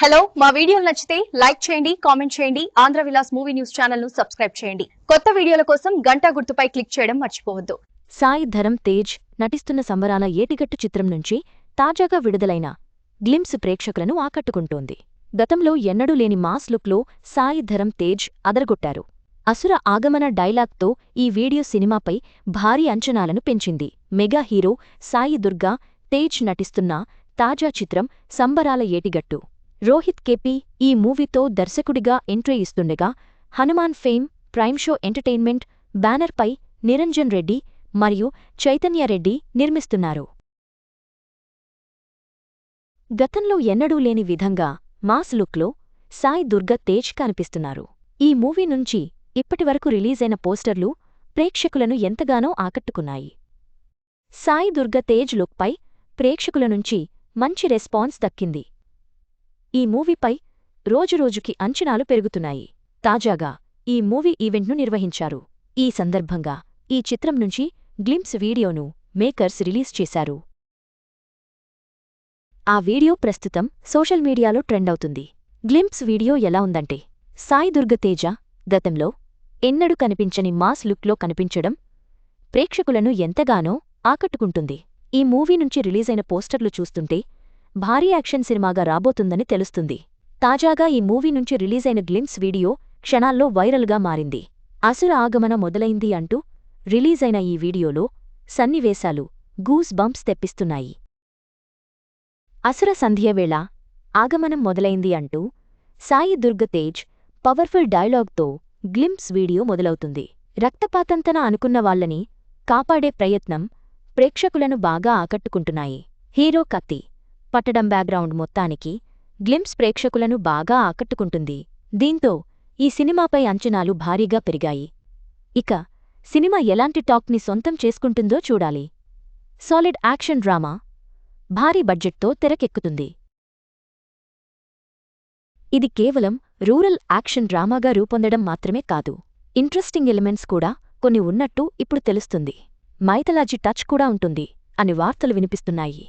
Hello మా వీడియోలు నచ్చితే లైక్ చేయండి కామెంట్ చేయండి ఆంధ్ర విలాస్ మూవీ న్యూస్ ఛానల్ను సబ్స్క్రైబ్ చేయండి. కొత్త వీడియోల కోసం గంటా గుర్తుపై క్లిక్ చేయడం మర్చిపోవద్దు. సాయి ధరం తేజ్ నటిస్తున్న సంబరాల ఏటిగట్టు చిత్రం నుంచి తాజాగా విడుదలైన గ్లిమ్స్ ప్రేక్షకులను ఆకట్టుకుంటోంది. గతంలో ఎన్నడూ లేని మాస్ లుక్లో సాయి ధరం తేజ్ అదరగొట్టారు. అసుర ఆగమన డైలాగ్తో ఈ వీడియో సినిమాపై భారీ అంచనాలను పెంచింది. మెగా హీరో సాయి దుర్గా తేజ్ నటిస్తున్న తాజా చిత్రం సంబరాల ఏటిగట్టు రోహిత్ కేపీ ఈ మూవీతో దర్శకుడిగా entry ఇస్తుండగా Hanuman fame prime show entertainment బ్యానర్పై నిరంజన్ రెడ్డి మరియు చైతన్యారెడ్డి నిర్మిస్తున్నారు. గతంలో ఎన్నడూ లేని విధంగా మాస్ లుక్లో సాయి దుర్గ తేజ్ కనిపిస్తున్నారు. ఈ మూవీ నుంచి ఇప్పటివరకు రిలీజైన పోస్టర్లు ప్రేక్షకులను ఎంతగానో ఆకట్టుకున్నాయి. సాయి దుర్గ తేజ్ లుక్పై ప్రేక్షకుల నుంచి మంచి రెస్పాన్స్ దక్కింది. ఈ మూవీపై రోజురోజుకి అంచనాలు పెరుగుతున్నాయి. తాజాగా ఈ మూవీ ఈవెంట్ను నిర్వహించారు. ఈ సందర్భంగా ఈ చిత్రం నుంచి గ్లిమ్స్ వీడియోను మేకర్స్ రిలీజ్ చేశారు. ఆ వీడియో ప్రస్తుతం సోషల్ మీడియాలో ట్రెండ్ అవుతుంది. గ్లింప్స్ వీడియో ఎలా ఉందంటే సాయి దుర్గతేజ గతంలో ఎన్నడూ కనిపించని మాస్ లుక్లో కనిపించడం ప్రేక్షకులను ఎంతగానో ఆకట్టుకుంటుంది. ఈ మూవీ నుంచి రిలీజైన పోస్టర్లు చూస్తుంటే భారీ యాక్షన్ సినిమాగా రాబోతుందని తెలుస్తుంది. తాజాగా ఈ మూవీ నుంచి రిలీజైన గ్లిమ్స్ వీడియో క్షణాల్లో వైరల్గా మారింది. అసుర ఆగమన మొదలైంది అంటూ రిలీజైన ఈ వీడియోలో సన్నివేశాలు గూస్ బంప్స్ తెప్పిస్తున్నాయి. అసుర సంధ్యవేళ ఆగమనం మొదలైంది అంటూ సాయి దుర్గ తేజ్ పవర్ఫుల్ డైలాగ్తో గ్లిమ్స్ వీడియో మొదలవుతుంది. రక్తపాతంతన అనుకున్న వాళ్ళని కాపాడే ప్రయత్నం ప్రేక్షకులను బాగా ఆకట్టుకుంటున్నాయి. హీరో కత్తి పట్టడం బ్యాక్గ్రౌండ్ మొత్తానికి గ్లిమ్స్ ప్రేక్షకులను బాగా ఆకట్టుకుంటుంది. దీంతో ఈ సినిమాపై అంచనాలు భారీగా పెరిగాయి. ఇక సినిమా ఎలాంటి టాక్ని సొంతం చేసుకుంటుందో చూడాలి. సాలిడ్ యాక్షన్ డ్రామా భారీ బడ్జెట్తో తెరకెక్కుతుంది. ఇది కేవలం రూరల్ యాక్షన్ డ్రామాగా రూపొందడం మాత్రమే కాదు. ఇంట్రెస్టింగ్ ఎలిమెంట్స్ కూడా కొన్ని ఉన్నట్టు ఇప్పుడు తెలుస్తుంది. మైథలాజీ టచ్ కూడా ఉంటుంది అని వార్తలు వినిపిస్తున్నాయి.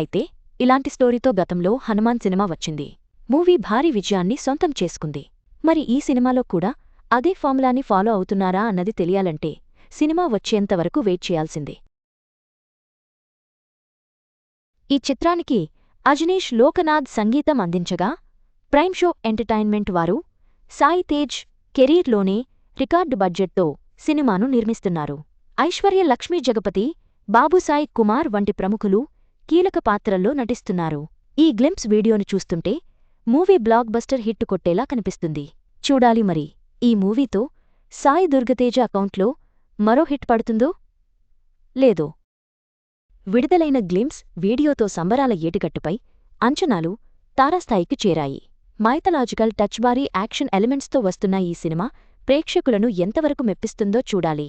అయితే ఇలాంటి స్టోరీతో గతంలో హనుమాన్ సినిమా వచ్చింది. మూవీ భారీ విజయాన్ని సొంతం చేసుకుంది. మరి ఈ సినిమాలో కూడా అదే ఫార్ములాని ఫాలో అవుతున్నారా అన్నది తెలియాలంటే సినిమా వచ్చేంతవరకు వెయిట్ చేయాల్సిందే. ఈ చిత్రానికి అజనీష్ లోకనాథ్ సంగీతం అందించగా ప్రైమ్ షో ఎంటర్టైన్మెంట్ వారు సాయి తేజ్ కెరీర్లోనే రికార్డు బడ్జెట్తో సినిమాను నిర్మిస్తున్నారు. ఐశ్వర్య లక్ష్మీ జగపతి బాబుసాయి కుమార్ వంటి ప్రముఖులు కీలక పాత్రల్లో నటిస్తున్నారు. ఈ గ్లింప్స్ వీడియోను చూస్తుంటే మూవీ బ్లాక్ బస్టర్ హిట్ కొట్టేలా కనిపిస్తుంది. చూడాలి మరి. ఈ మూవీతో సాయి దుర్గతేజ అకౌంట్లో మరో హిట్ పడుతుందో? లేదో? విడుదలైన గ్లిమ్స్ వీడియోతో సంబరాల ఏటిగట్టుపై అంచనాలు తారాస్థాయికి చేరాయి. మైథలాజికల్ టచ్ బారీ యాక్షన్ ఎలిమెంట్స్తో వస్తున్న ఈ సినిమా ప్రేక్షకులను ఎంతవరకు మెప్పిస్తుందో చూడాలి.